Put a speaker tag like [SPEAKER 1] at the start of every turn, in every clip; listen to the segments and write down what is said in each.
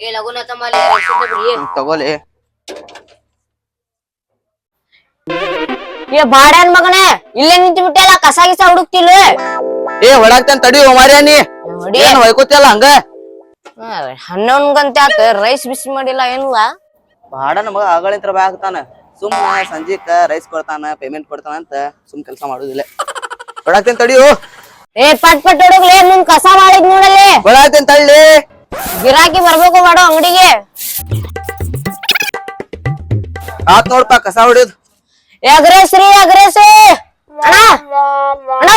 [SPEAKER 1] ಏ ಲಗುನ ತಮ್ಮಲ್ಲಿ
[SPEAKER 2] ತಗೋಲಿ.
[SPEAKER 1] ಏ ಬಾಡ್ಯಾನ್ ಮಗನೇ ಇಲ್ಲೇ ನಿಂತು ಬಿಟ್ಟಲ್ಲ ಕಸ ಗಿಸ ಹುಡುಕ್ತಿಲ್ಲ.
[SPEAKER 2] ಏ ಹೊಡಾಕ್ತಾನ ತಡಿಯೋ
[SPEAKER 1] ಮಾರ್ಯಾನಿ
[SPEAKER 2] ಏನ್ ಹೊಯ್ಕೋತಿಯಲ್ಲ ಹಂಗ?
[SPEAKER 1] ಹನ್ನೊಂದ್ ಗಂಟೆ ಆತ ರೈಸ್ ಬಿಸಿ ಮಾಡಿಲ್ಲ ಏನಿಲ್ಲ
[SPEAKER 2] ಬಾಡನ್ ಮಗ ಆಗಳಿಂತ್ರ ಬಾ ಆಗ್ತಾನ ಸುಮ್ ಸಂಜೀಕ ರೈಸ್ ಕೊಡ್ತಾನ ಪೇಮೆಂಟ್ ಕೊಡ್ತಾನ ಅಂತ ಸುಮ್ ಕೆಲಸ ಮಾಡುದಿಲ್ಲ. ಹೊಡಾಕ್ತೇನ್ ತಡಿಯೋ
[SPEAKER 1] ಏ ಪಟ್ ಪಟ್ ಹೊಡಗ್ಲೇ ಮುಂದ್ ಕಸ ಮಾಡಿದ್ ನೋಡಲ್ಲಿ.
[SPEAKER 2] ಹೊಡಾಕ್ತೇನ್ ತಳ್ಳಿ.
[SPEAKER 1] ಗಿರಾಕಿ ಬರ್ಬೇಕು ಮಾಡೋ ಅಂಗಡಿಗೆ.
[SPEAKER 2] ಆತ್ ನೋಡ್ಪ ಕಸ ಹೊಡಿಯೋದು.
[SPEAKER 1] ಎಗ್ರೆಸ್ ರೀ ಎಗ್ರೆಸ್ ಅಣ್ಣ ಅಣ್ಣ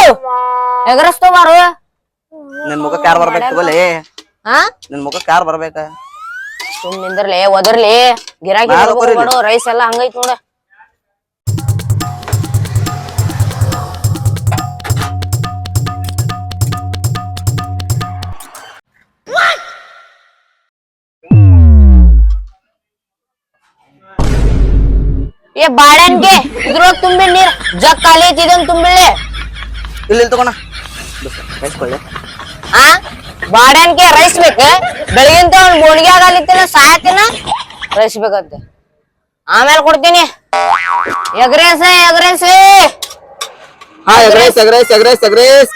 [SPEAKER 1] ಎಗ್ರೆಸ್ ತಗೋಬಾರು
[SPEAKER 2] ನಿನ್ ಮುಖಕ್ಕೆ ಯಾರು ಬರ್ಬೇಕು ತಗೋಲಿ.
[SPEAKER 1] ಹಾ
[SPEAKER 2] ನಿನ್ ಮುಖಕ್ಕೆ ಯಾರು ಬರ್ಬೇಕ?
[SPEAKER 1] ಸುಮ್ ನಿಂದಿರ್ಲಿ ಒದರ್ಲಿ. ಗಿರಾಕಿ ಬರ್ಬೇಕು
[SPEAKER 2] ಬರೀಲಿ.
[SPEAKER 1] ರೈಸ್ ಎಲ್ಲ ಹಂಗೈತ್ ನೋಡ. ಏ ಬಾಳೆನ್ಗೆ ಇದ್ರೊಳಗ್ ತುಂಬಿ ನೀರ್ ಜಗ್ ಖಾಲಿ ಐತಿ ಇದನ್ ತುಂಬಿಳ್ಳಿ
[SPEAKER 2] ಇಲ್ಲಿ ಇಲ್ಲಿ ತಗೋಣ ರೈಸ್ ಕೊಳ್ಳಿ
[SPEAKER 1] ಆ ಬಾಡ್ಯಾನ್ಗೆ ರೈಸ್ ಬೇಕ ಬೆಳಗಿಂತ ಅವ್ನ್ ಬೋಣಿಗೆ ಆಗಲಿತ್ತಿನ ಸಾಯತಿನ ರೈಸ್ ಬೇಕಂತೆ ಆಮೇಲೆ ಕೊಡ್ತೀನಿ ಎಗ್ರೇಸ ಎಗ್ರೇಸ
[SPEAKER 2] ಹಾ ಎಗ್ರೈಸ್ ಎಗ್ರೈಸ್ ಎಗ್ರೈಸ್ ಎಗ್ರೈಸ್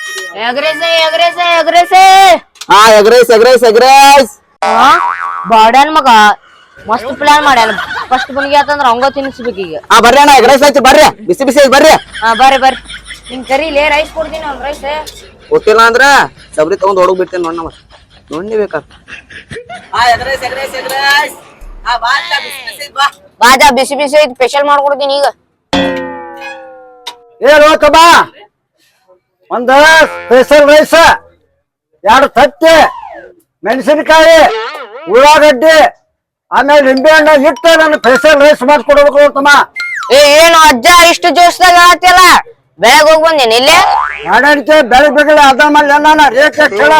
[SPEAKER 1] ಎಗ್ರೇಸ ಎಗ್ರೇಸ ಎಗ್ರೇಸ
[SPEAKER 2] ಹಾ ಎಗ್ರೈಸ್ ಎಗ್ರೈಸ್ ಎಗ್ರೈಸ್
[SPEAKER 1] ಬಾಡ್ಯಾನ್ ಮಗ ಮಸ್ತ್ ಪ್ಲಾನ್ ಮಾಡ್ಯಾನ. ಫಸ್ಟ್ ಬೋಣಿಗೆ ಆತಂದ್ರ ಅವಂಗ ತಿನ್ನಿಸ್ಬೇಕು ಈಗ.
[SPEAKER 2] ಹಾ ಬರ್ರಿ ಅಣ್ಣ ರೈಸ್ ಐತಿ ಬರ್ರಿ. ಬಿಸಿ ಬಿಸಿ ಐತಿ ಬರ್ರಿ.
[SPEAKER 1] ಹಾ ಬರ್ರಿ ಬರ್ರಿ. ನಿಮ್ ಕರೀಲಿ ರೈಸ್ ಕೊಡ್ತೀನಿ ಅವ್ನ್ ರೈಸ್
[SPEAKER 2] ಗೊತ್ತಿಲ್ಲ ಅಂದ್ರ ಸಬ್ರಿ ತಗೊಂಡ್ ಹೊಡಗ್ ಬಿಡ್ತೇನೆ ನೋಡ್ ನಮ್ಮ ನೋಡಿ ಬೇಕಾ
[SPEAKER 1] ಬಾಜಾ ಬಿಸಿ ಬಿಸಿ ಐತಿ ಸ್ಪೆಷಲ್ ಮಾಡ್ಕೊಡ್ತೀನಿ ಈಗ.
[SPEAKER 3] ಏ ಲೋಕಬ ಒಂದ ಸ್ಪೆಷಲ್ ರೈಸ್ ಎರಡು ತತ್ತಿ ಮೆಣಸಿನಕಾಯಿ ಉಳ್ಳಾಗಡ್ಡಿ ಆಮೇಲೆ ನಿಂಬೆ ಹಣ್ಣ ಇಟ್ಟು ನನ್ನ ಸ್ಪೆಷಲ್ ರೈಸ್ ಮಾಡ್ಕೊಡ್ಬೇಕು ತಮ್ಮ
[SPEAKER 1] ಏ ಏನು ಅಜ್ಜ ಇಷ್ಟು ಜೋಸ್ದಾಗ ಹೇಳತ್ತಿಲ್ಲ ಬೆಳಗ್ ಹೋಗ್ ಬಂದೇನಿ ಇಲ್ಲೇ?
[SPEAKER 3] ಬೆಳಗ್ ಬೆಳಗ್ಗೆ ಅದ ಮಲ್ಲ ನಾನು ರೇಟ್ ಎಷ್ಟು ಹೇಳ.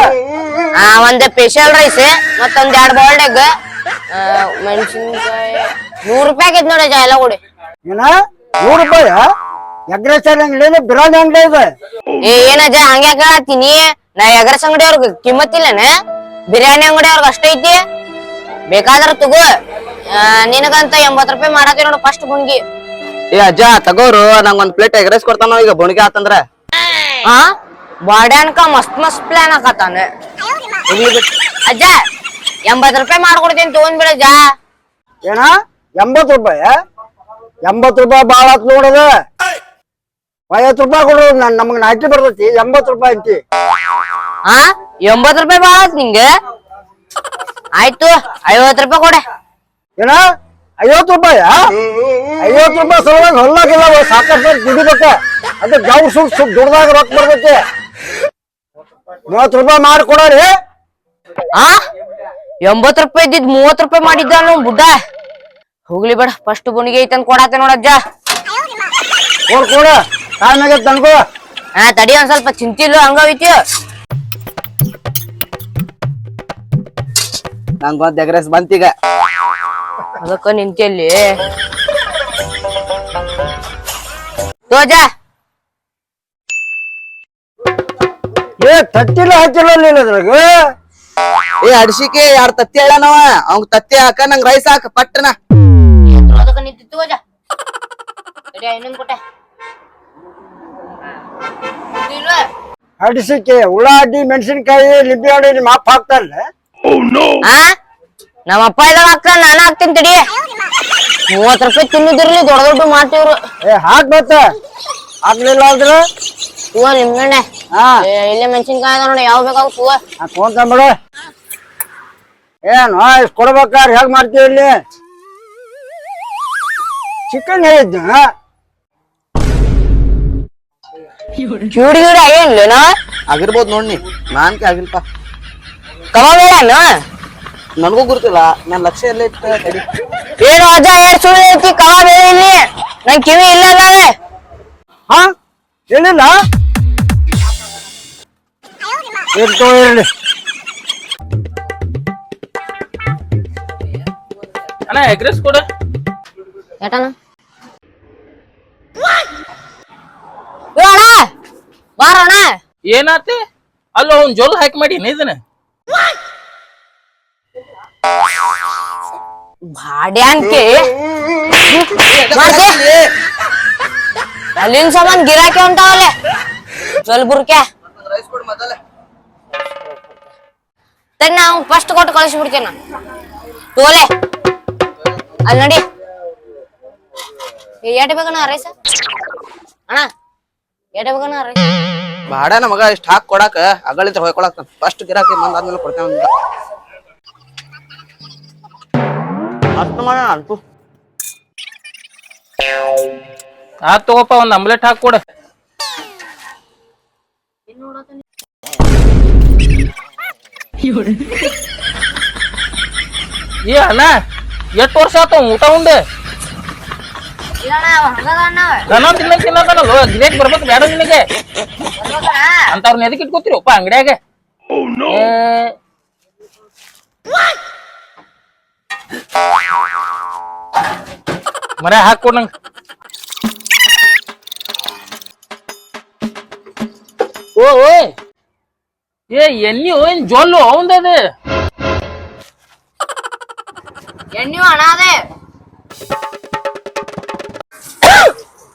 [SPEAKER 1] ಆ ಒಂದ್ ಸ್ಪೆಷಲ್ ರೈಸ್ ಮತ್ತೊಂದ್ ಎರಡ್ ಬಾಲ್ಡೆಗ್ ಮೆಣಸಿನ್ಕಾಯಿ. ನೂರ್ ರೂಪಾಯಿ ಆಗೈತ್ ನೋಡಿ ಎಲ್ಲ ಕೊಡಿ.
[SPEAKER 3] ಏನ? ನೂರ್ ರೂಪಾಯಿ? ಎಗ್ರೆಸ್ ಅಂಗಡಿ ಬಿರಾನಿ ಅಂಗಡಿ ಇದೆ?
[SPEAKER 1] ಏ ಏನಜ್ಜ ಹಂಗ್ಯಾಕ ಹೇಳತ್ತೀನಿ ನಾ ಎಗ್ರೆಸ್ ಅಂಗಡಿ ಅವ್ರಿಗೆ ಕಿಮ್ಮತ್ತಿಲ್ಲನ ಬಿರಿಯಾನಿ ಅಂಗಡಿ ಅವ್ರಿಗೆ ಅಷ್ಟೈತಿ ಬೇಕಾದ್ರ ತಗೋ. ನಿನಗಂತ ಎಂಬತ್ ರೂಪಾಯಿ ಮಾಡತ್ತಿ ನೋಡು ಫಸ್ಟ್ ಗುಣ್ಗಿ
[SPEAKER 2] ಏ ಅಜ್ಜ ತಗೋರು ನಂಗ್ ಒಂದ್ ಪ್ಲೇಟ್ ಎಗ್ರೈಸ್ ಕೊಡ್ತಾನ ಈಗ ಬೋಣಿಗೆ ಆತಂದ್ರ.
[SPEAKER 1] ಹಾ ಬಾಡ್ಯಾನ್ಕ ಮಸ್ತ್ ಮಸ್ತ್ ಪ್ಲಾನ್ ಬಿಟ್. ಅಜ್ಜ ಎಂಬತ್ ರೂಪಾಯಿ ಮಾಡ್ಕೊಡ್ತೀನಿ ತಗೊಂಡ್ಬಿಡಜ್ಜ
[SPEAKER 3] ಏನ? ಎಂಬತ್ತು ರೂಪಾಯಿ? ಎಂಬತ್ ರೂಪಾಯಿ ಬಾಳ ಆತ್ ನೋಡದ ಐವತ್ತು ರೂಪಾಯಿ ಕೊಡು ನನ್ ನಮಗ್ ನಾಟಿ ಬರ್ತೈತಿ ಎಂಬತ್ ರೂಪಾಯಿ ಅಂತಿ.
[SPEAKER 1] ಹಾ ಎಂಬತ್ ರೂಪಾಯಿ ಬಾಳ ಆತ್ ನಿಂಗೆ? ಆಯ್ತು ಐವತ್ತು ರೂಪಾಯಿ ಕೊಡೆ.
[SPEAKER 3] ಏನ? ಐವತ್ತು ರೂಪಾಯಿ ಐವತ್ತು ರೂಪಾಯಿ ಸಲುವಾಗಿ ಹೊಲ್ಲಾಗಿಲ್ಲ ಸಾಕಷ್ಟು ದುಡಿಬೇಕ? ಅದ ಗೌ ಸುಮ್ ಸುಮ್ ದುಡ್ದಾಗ ರೊಕ್ಕ ಬರ್ಬೇಕು? ಮೂವತ್ತು ರೂಪಾಯಿ ಮಾಡ್ಕೊಡೋರಿ
[SPEAKER 1] ಆ? ಎಂಬತ್ ರೂಪಾಯಿ ಇದ್ದಿದ್ ಮೂವತ್ ರೂಪಾಯಿ ಮಾಡಿದ್ದ ನಾವು ಬುಡ್ಡ. ಹೋಗ್ಲಿ ಬೇಡ ಫಸ್ಟ್ ಬುಣಿಗೆ ಐತಂದ್ ಕೊಡತ್ತೆ ನೋಡಜ್ಜ
[SPEAKER 3] ಕೊಡ್ ಕೊಡ. ನನಗೂ
[SPEAKER 1] ಹಾ ತಡಿ ಒಂದ್ ಸ್ವಲ್ಪ ಚಿಂತಿಲ್ಲ ಹಂಗೈತಿ
[SPEAKER 2] ನಂಗ್ ಒಂದ್ ಎಗ್ರೆಸ್ ಬಂತೀಗ.
[SPEAKER 1] ಅದಕ್ಕ ನಿಂತಿಯಲ್ಲಿ ತೋಜ.
[SPEAKER 3] ಏ ತತ್ತಿಲ್ಲ ಹಾಕಿಲ್ಲ ಇಲ್ಲ ಅದ್ರಾಗ?
[SPEAKER 2] ಏ ಅಡ್ಸಿಕೆ ಯಾರ್ ತತ್ತಿ ಹೇಳನವ? ಅವ್ನ್ ತತ್ತಿ ಹಾಕ ನಂಗ್ ರೈಸ್ ಹಾಕ ಪಟ್ಟನ
[SPEAKER 1] ಅದಕ್ಕ ಇನ್ನೊಂದ್ ಕೊಟ್ಟೆ ಇಲ್ವಾ?
[SPEAKER 3] ಅಡಿಸಿಕೆ ಉಳ್ಳಾಡಿ ಮೆಣಸಿನಕಾಯಿ ಲಿಂಬೆ ಹಣ್ಣು ನಿಮ್ಮ ಅಪ್ಪ ಹಾಕ್ತಾರಲ್ಲ?
[SPEAKER 1] ಆ? ನಮ್ಮ ಅಪ್ಪ ಇದಾಗ ಅಕ್ಕ ನಾನು ಹಾಕ್ತೀನಿ ತಡಿ. ಮೂವತ್ ರೂಪಾಯಿ ತಿನ್ನುದಿರ್ಲಿ ದೊಡ್ಡ ದೊಡ್ಡ ಮಾಡ್ತೀವ್ರು
[SPEAKER 3] ಏ ಹಾಕ್ ಹಾಕ್ಲಿಲ್ಲ ಆದ್ರೆ
[SPEAKER 1] ಹೂವ ನಿಮ್ಗಣ್ಣೆ
[SPEAKER 3] ಹಾ.
[SPEAKER 1] ಇಲ್ಲೇ ಮೆಣಸಿನ್ಕಾಯಿ ಅದ ನೋಡಿ ಯಾವ ಬೇಕಾಗ ಹೂವ
[SPEAKER 3] ಫೋನ್ ತಂಬಿಡು ಏನು ಇಷ್ಟು ಕೊಡ್ಬೇಕಾದ್ರೆ ಹೇಗ್ ಮಾಡ್ತೀವಿ ಇಲ್ಲಿ? ಚಿಕನ್
[SPEAKER 1] ಹೇಳಿದ್ದ ಚೂಡಿ ಚೂಡಿ
[SPEAKER 2] ಆಗಿರ್ಬೋದು ನೋಡಿ ನೋಡ್ನಿ ನಾನ್ಕೆ ಆಗಿಲ್ಪ.
[SPEAKER 1] ಹೇಳಣ್ಣ
[SPEAKER 2] ನನಗೂ ಗುರುತಿಲ್ಲ. ನನ್ನ ಲಕ್ಷ್ಯ ಎಲ್ಲ ಇತ್ತ ತಡಿ
[SPEAKER 1] ಏನು ಅಜ್ಜ ಏನ್ ಸುಳ್ಳು ಐತಿ ಕಬಾಬ್ ಇಲ್ಲಿ. ನನ್ ಕಿವಿ ಇಲ್ಲ ಅಲ್ಲವೇ
[SPEAKER 3] ಹಾ? ಹೇಳಿಲ್ಲ? ಇರ್ತೋ ಇರ್ಲಿ
[SPEAKER 4] ಅಣ್ಣ ಎಗ್ರೆಸ್ ಕೊಡು.
[SPEAKER 1] ಏಟಣ್ಣ? ಬಾರಣ್ಣ.
[SPEAKER 4] ಏನಾತಿ? ಅಲ್ಲ ಅವ್ನ್ ಜೋಲ್ ಹಾಕಿ ಮಾಡಿ ಇದನ್ನ?
[SPEAKER 1] ಭಾಡ್ಯಾನ್ಕೆ ಮಾಡ್ದೆ ಅಲ್ಲಿನ ಸಂಬಂಧ ಗಿರಾಕಿ ಉಂಟಾವಲೆ ಜಲ್ಬುರ್ಕೆ ತಡಿ ನಾವು ಫಸ್ಟ್ ಕೊಟ್ಟು ಕಳಿಸ್ಬಿಡ್ತೇನೆ ನಾನು ತೋಲೆ ಅಲ್ಲಿ ನೋಡಿ ಏಟ ಬೇಕಣ್ಣ ರೈಸ ಅಣ್ಣ ಏಟ ಬೇಕಣ್ಣ ರೈಸ್
[SPEAKER 2] ಬಾಡನ ಮಗ ಇಷ್ಟ ಹಾಕ್ ಕೊಡಾಕ ಅಗಳಿದ್ರೆ ಹೊಯ್ಕೊಳಕ್ ಫಸ್ಟ್ ಗಿರಾಕಿ ಬಂದಾದ್ಮೇಲೆ ಕೊಡ್ತೇನೆ ಅಷ್ಟು ಮಾಡೋಣ ಅಂತು
[SPEAKER 4] ಆತ್ ತಗೋಪ್ಪ ಒಂದ್ ಆಮ್ಲೆಟ್ ಹಾಕೊಡ ಕೊಡ. ಏ ಅಣ್ಣ ಎಷ್ಟ್ ವರ್ಷ ಆತ ಊಟ ಉಂಡೆ? ದನ ತಿನ್ನ ತಿನ್ನದನಲ್ಲ ಗಿರೇಕ್ ಬರ್ಬೇಕು ಬೇಡ ನಿನಗೆ. ಅಂತವ್ರನ್ನ ಎದಕ್ಕೆ ಇಟ್ಕೋತೀರಿ? ಒಪ್ಪ ಅಂಗಡ್ಯಾಗ. ಮರ ಹಾಕೊಡ್ ನಂಗ. ಓ ಓಯ್ ಏ ಎಣ್ಣಿ ಏನ್ ಜೊಲ್ಲು ಅವಂದದ
[SPEAKER 1] ಎಣ್ಣಿ ಅಣ್ಣ ಅದೇ.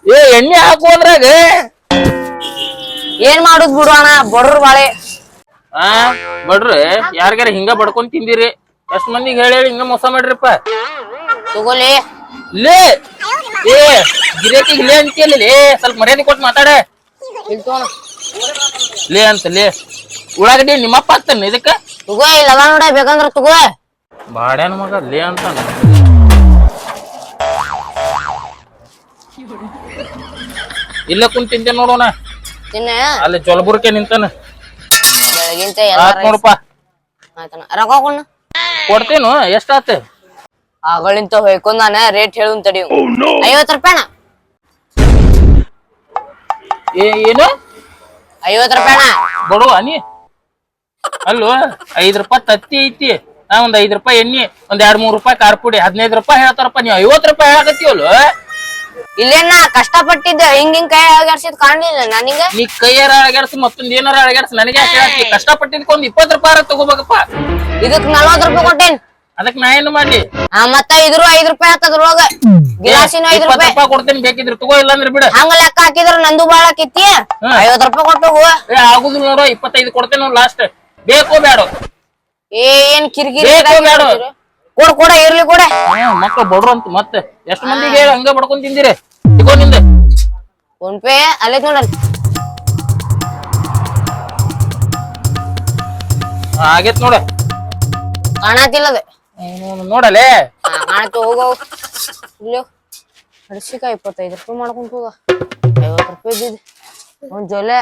[SPEAKER 4] ಏ ಎಣ್ಣೆ ಹಾಕು ಅದ್ರಾಗ.
[SPEAKER 1] ಏನ್ ಮಾಡುದ್ ಬಿಡು ಅಣ್ಣ ಬಡ್ರು ಬಾಳೆ.
[SPEAKER 4] ಆ ಬಡ್ರಿ ಯಾರಿಗಾರ ಹಿಂಗ ಬಡ್ಕೊಂಡ್ ತಿಂದಿರಿ. ಎಷ್ಟ್ ಮಂದಿಗೆ ಹೇಳಿ ಹೇಳಿ ಹಿಂಗ ಮೋಸ ಮಾಡ್ರಿಪ್ಪ.
[SPEAKER 1] ತಗೋಲಿ.
[SPEAKER 4] ಲೇ ಏ ಗಿರೇಕಿಗೆ ಲೇ ಅಂತೀಯಲ್ಲ ಲೇ ಸ್ವಲ್ಪ ಮರ್ಯಾದೆ ಕೊಟ್ಟು ಮಾತಾಡ. ಲೇ ಅಂತ ಲೇ. ಉಳ್ಳಾಗಡ್ಡಿ ನಿಮ್ಮಪ್ಪ ಆಗ್ತಾನೆ ಇದಕ್ಕೆ?
[SPEAKER 1] ತಗೋ ಇಲ್ಲ ನೋಡ ಬೇಕಂದ್ರ ತಗೋ.
[SPEAKER 4] ಬಾಡ್ಯಾನ ಮಗ ಲೇ ಅಂತ. ಇಲ್ಲ ಕುಂತ ತಿಂತೆ ನೋಡೋಣ.
[SPEAKER 1] ತಿನ್ನ
[SPEAKER 4] ಅಲ್ಲಿ ಜೊಲಬುರ್ಕೆ ನಿಂತಾನ.
[SPEAKER 1] ಬೆಳಗಿಂತ
[SPEAKER 4] ಆತ್ ನೋಡಪ್ಪ.
[SPEAKER 1] ರೊಕ್ಕ
[SPEAKER 4] ಕೊಡ್ತೇನು ಎಷ್ಟಾತ?
[SPEAKER 1] ಆಗಳಿಂತ ಹೊಯ್ಕೊಂದಾನ ರೇಟ್ ಹೇಳು ತಡಿ ಐವತ್ ರೂಪಾಯಿ
[SPEAKER 4] ಏ ಏನು?
[SPEAKER 1] ಐವತ್ ರೂಪಾಯಿ
[SPEAKER 4] ಬಡವ ನೀ? ಅಲ್ವಾ ಐದ್ ರೂಪಾಯಿ ತತ್ತಿ ಐತಿ. ನಾ ಒಂದ್ ಐದ್ ರೂಪಾಯಿ ಎಣ್ಣಿ ಒಂದ್ ಎರಡ್ ಮೂರ್ ರೂಪಾಯಿ ಖಾರ ಪುಡಿ ಹದಿನೈದು ರೂಪಾಯಿ ಹೇಳ್ತಾರಪ್ಪ ನೀವ್. ಐವತ್ ರೂಪಾಯಿ ಹೇಳಕತ್ತೀವಲ್ವ
[SPEAKER 1] ಇಲ್ಲೇನ ಕಷ್ಟಪಟ್ಟಿದ್ದ. ಹಿಂಗ್ ಹಿಂಗ್ ಕೈ ಅಳಗಾಡ್ಸಿದ್ ಕಾಣಲಿಲ್ಲ ನನಗೆ.
[SPEAKER 4] ನೀ ಕೈಯಾರ ಅಳಗಾಡ್ಸಿ ಮತ್ತೊಂದ್ ಏನಾರ ಅಳಗಾಡ್ಸ ನನಗೆ ಯಾಕೆ ಹೇಳ್ತಿ ಕಷ್ಟಪಟ್ಟಿದ್ಕ ಒಂದ್ ಇಪ್ಪತ್ ರೂಪಾಯಿ ತಗೋಬೇಕಪ್ಪ.
[SPEAKER 1] ಇದಕ್ ನಲ್ವತ್ ರೂಪಾಯಿ ಕೊಟ್ಟೇನ್.
[SPEAKER 4] ಅದಕ್ ನಾ ಏನು ಮಾಡ್ಲಿ?
[SPEAKER 1] ಆ ಮತ್ತ ಇದ್ರು ಐದ್ ರೂಪಾಯಿ ಹಾಕದ್ರೊಳಗ ಗಿಲಾಸಿನ ಐದ್
[SPEAKER 4] ಇಪ್ಪತ್
[SPEAKER 1] ರೂಪಾಯಿ.
[SPEAKER 4] ರೂಪಾಯಿ ಕೊಡ್ತೇನೆ ಬೇಕಿದ್ರೆ ತಗೋ ಇಲ್ಲ ಅಂದ್ರೆ ಬಿಡ.
[SPEAKER 1] ಹಂಗ ಲೆಕ್ಕ ಹಾಕಿದ್ರ ನಂದು ಬಾಳ ಆಕಿತ್ತಿ ಐವತ್ ರೂಪಾಯಿ ಕೊಟ್ಟು ಹೋಗು.
[SPEAKER 4] ಏ ಆಗುದಿಲ್ಲ ನೋಡು ಇಪ್ಪತ್ತೈದು ಕೊಡ್ತೇನೆ ಲಾಸ್ಟ್ ಬೇಕೋ ಬೇಡ
[SPEAKER 1] ಏ ಏನ್ ಕಿರಿಕಿರಿ
[SPEAKER 4] ಬೇಕು ಬೇಡ?
[SPEAKER 1] ಕೊಡ ಕೊಡ ಇರ್ಲಿ ಕೊಡ.
[SPEAKER 4] ಮಕ್ಳು ಬಡ್ರು ಅಂತ ಮತ್ತೆ. ಎಷ್ಟು ಮಂದಿಗೆ ಹೇಳಿ ಹಂಗ ಬಡ್ಕೊಂಡ್ ತಿಂದಿರಿ. ತಗೋ ನಿಂದ.
[SPEAKER 1] ಫೋನ್ ಪೇ ಅಲ್ಲೇ ನೋಡಲ್
[SPEAKER 4] ಹಾ, ಆಗೇತ್ ನೋಡ.
[SPEAKER 1] ಕಾಣತಿಲ್ಲದ
[SPEAKER 4] ನೋಡಲೇ.
[SPEAKER 1] ಕಾಣತ್ತು ಹೋಗೋ ಇಲ್ಲೋ ಹಡ್ಸಿಕಾಯಿ ಇಪ್ಪತ್ತೈದು ರೂಪಾಯಿ ಮಾಡ್ಕೊಂತ ಹೋಗ. ಐವತ್ ರೂಪಾಯಿ ಒಂದ್ ಜೊಲೆ.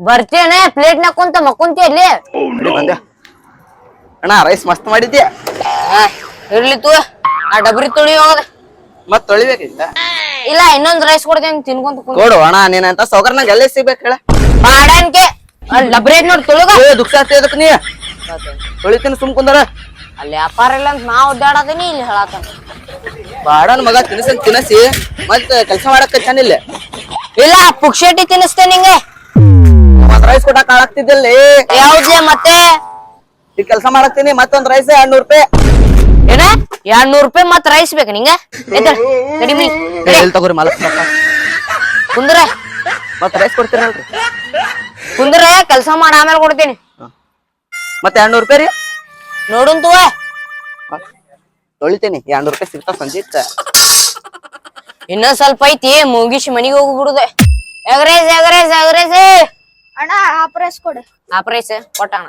[SPEAKER 1] ಬರ್ತೇನೆ ಪ್ಲೇಟ್ ಕುಂತ ಮಕ್ಕೊಂತಿ ಅಲ್ಲಿ?
[SPEAKER 2] ಬಂದೆ. ಅಣ್ಣ ರೈಸ್ ಮಸ್ತ್ ಮಾಡಿದ್ಯಾ?
[SPEAKER 1] ಇರ್ಲಿ ತೂ. ಆ ಡಬ್ರಿ ತುಳಿ ಹೋಗದ.
[SPEAKER 2] ಮತ್ ತೊಳಿಬೇಕಿತ್ತ?
[SPEAKER 1] ಇಲ್ಲ ಇನ್ನೊಂದ್ ರೈಸ್ ಕೊಡ್ತೇನೆ ತಿನ್ಕೊಂತ ಕುಂತ
[SPEAKER 2] ಕೊಡು ಅಣ್ಣ ನೀನಂತ ಸೌಕರ್ ನಂಗೆ ಎಲ್ಲೇ ಸಿಗ್ಬೇಕು ಹೇಳ.
[SPEAKER 1] ಬಾಡನ್ಕೆ ಅಲ್ಲಿ ಡಬ್ರಿ ಐತ್ ನೋಡಿ ತುಳುಗ.
[SPEAKER 2] ಏ ದುಃಖ ಅದಕ್ಕೆ ನೀ. ತೊಳಿತೀನಿ ಸುಮ್ ಕುಂದರ.
[SPEAKER 1] ಅಲ್ಲಿ ವ್ಯಾಪಾರ ಇಲ್ಲ ಅಂತ ನಾ ಒದ್ದಾಡತೀನಿ ಇಲ್ಲಿ ಹೇಳತ್ತಾನ
[SPEAKER 2] ಬಾಡನ್ ಮಗ ತಿನ್ಸನ್ ತಿನಸಿ. ಮತ್ ಕೆಲಸ ಮಾಡಕ್ ಚೆನ್ನಿಲ್ಲ
[SPEAKER 1] ಇಲ್ಲ. ಪುಕ್ಷೇಟಿ ತಿನ್ನಿಸ್ತೇನೆ ನಿಂಗೆ.
[SPEAKER 2] ಮತ್ ರೈಸ್ ಕೊಡಕ್ ಆಗ್ತಿದ್ದಲ್ಲಿ
[SPEAKER 1] ಯಾವ್ದೇ ಮತ್ತೆ?
[SPEAKER 2] ಈ ಕೆಲಸ ಮಾಡಕ್ತೀನಿ ಮತ್ತೊಂದ್ ರೈಸ್ ಎರಡ್ನೂರ್ ರೂಪಾಯಿ.
[SPEAKER 1] ಏನ? ಎರಡ್ ನೂರ್ ರೂಪಾಯಿ ಮತ್ ರೈಸ್ ಬೇಕು ನಿಂಗ ಕಡಿಮೆ
[SPEAKER 2] ಏ, ತಗೋರಿ ಮಾಲಕ್
[SPEAKER 1] ಕುಂದ್ರ.
[SPEAKER 2] ಮತ್ ರೈಸ್ ಕೊಡ್ತೀರಲ್ರಿ?
[SPEAKER 1] ಕುಂದ್ರ ಕೆಲಸ ಮಾಡ ಆಮೇಲೆ ಕೊಡ್ತೀನಿ.
[SPEAKER 2] ಮತ್ತೆ ಎರಡ್ನೂರ್ ರೂಪಾಯಿ ರೀ?
[SPEAKER 1] ನೋಡುನ್ ತೂ
[SPEAKER 2] ತೊಳಿತೀನಿ. ಎರಡ್ನೂರ್ ರೂಪಾಯಿ ಸಿಗ್ತಾವ ಸಂಜಿತ್.
[SPEAKER 1] ಇನ್ನೊಂದ್ ಸ್ವಲ್ಪ ಐತಿ ಮುಗಿಸಿ ಮನಿಗೆ ಹೋಗ್ಬಿಡುದೆ ಎಗ್ರೇಸ್ ಎಗ್ರೇಸ್ ಎಗ್ರೇಸ್.
[SPEAKER 5] ಅಣ್ಣ ಹಾಫ್ ರೈಸ್ ಕೊಡು.
[SPEAKER 1] ಆಪ್ರೈಸ್ ಕೊಟ್ಟಣ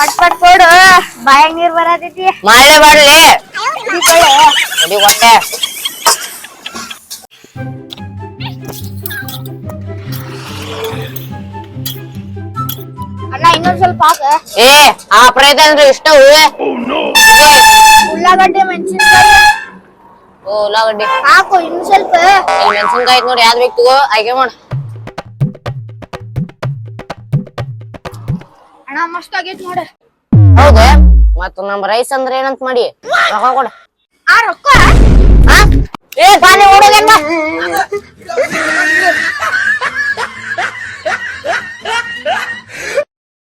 [SPEAKER 5] ಪಟ್ ಪಟ್ ಕೊಡು. ಬಾಯಾಗ ನೀರ್ ಬರತೈತಿ. ಹಿಡಿಕೊಳ್ಳೆ.
[SPEAKER 1] ಅಡಿ ಹೊಟ್ಟೆ.
[SPEAKER 5] ಅಣ್ಣ ಇನ್ನೊಂದ್ ಸ್ವಲ್ಪ ಹಾಕ.
[SPEAKER 1] ಏ ಆ ಅಂದ್ರೆ ಇಷ್ಟ ಹೂವೆ
[SPEAKER 5] ಉಳ್ಳಾಗಡ್ಡೆ ಮೆಣಸಿನ್ಕಾಯಿ.
[SPEAKER 1] ಓ ಉಳ್ಳಾಗಡ್ಡಿ.
[SPEAKER 5] ಹಾಕು ಇನ್ನು ಸ್ವಲ್ಪ.
[SPEAKER 1] ಮೆಣಸಿನ್ಕಾಯಿ ನೋಡಿ ಯಾವ್ದು ಬೇಕು ತಗೋ ಆಯ್ಕೆ ಮಾಡ.
[SPEAKER 5] ಅಣ್ಣ ಮಸ್ತ್ ಆಗೈತಿ ನೋಡ.
[SPEAKER 1] ಹೌದಾ? ಮತ್ತ ನಮ್ ರೈಸ್ ಅಂದ್ರ ಏನಂತ ಮಾಡಿ? ರೊಕ್ಕ ಕೊಡ.
[SPEAKER 5] ಆ ರೊಕ್ಕ
[SPEAKER 1] ಆ? ಏ ಬಾನಿ ಹುಡುಗ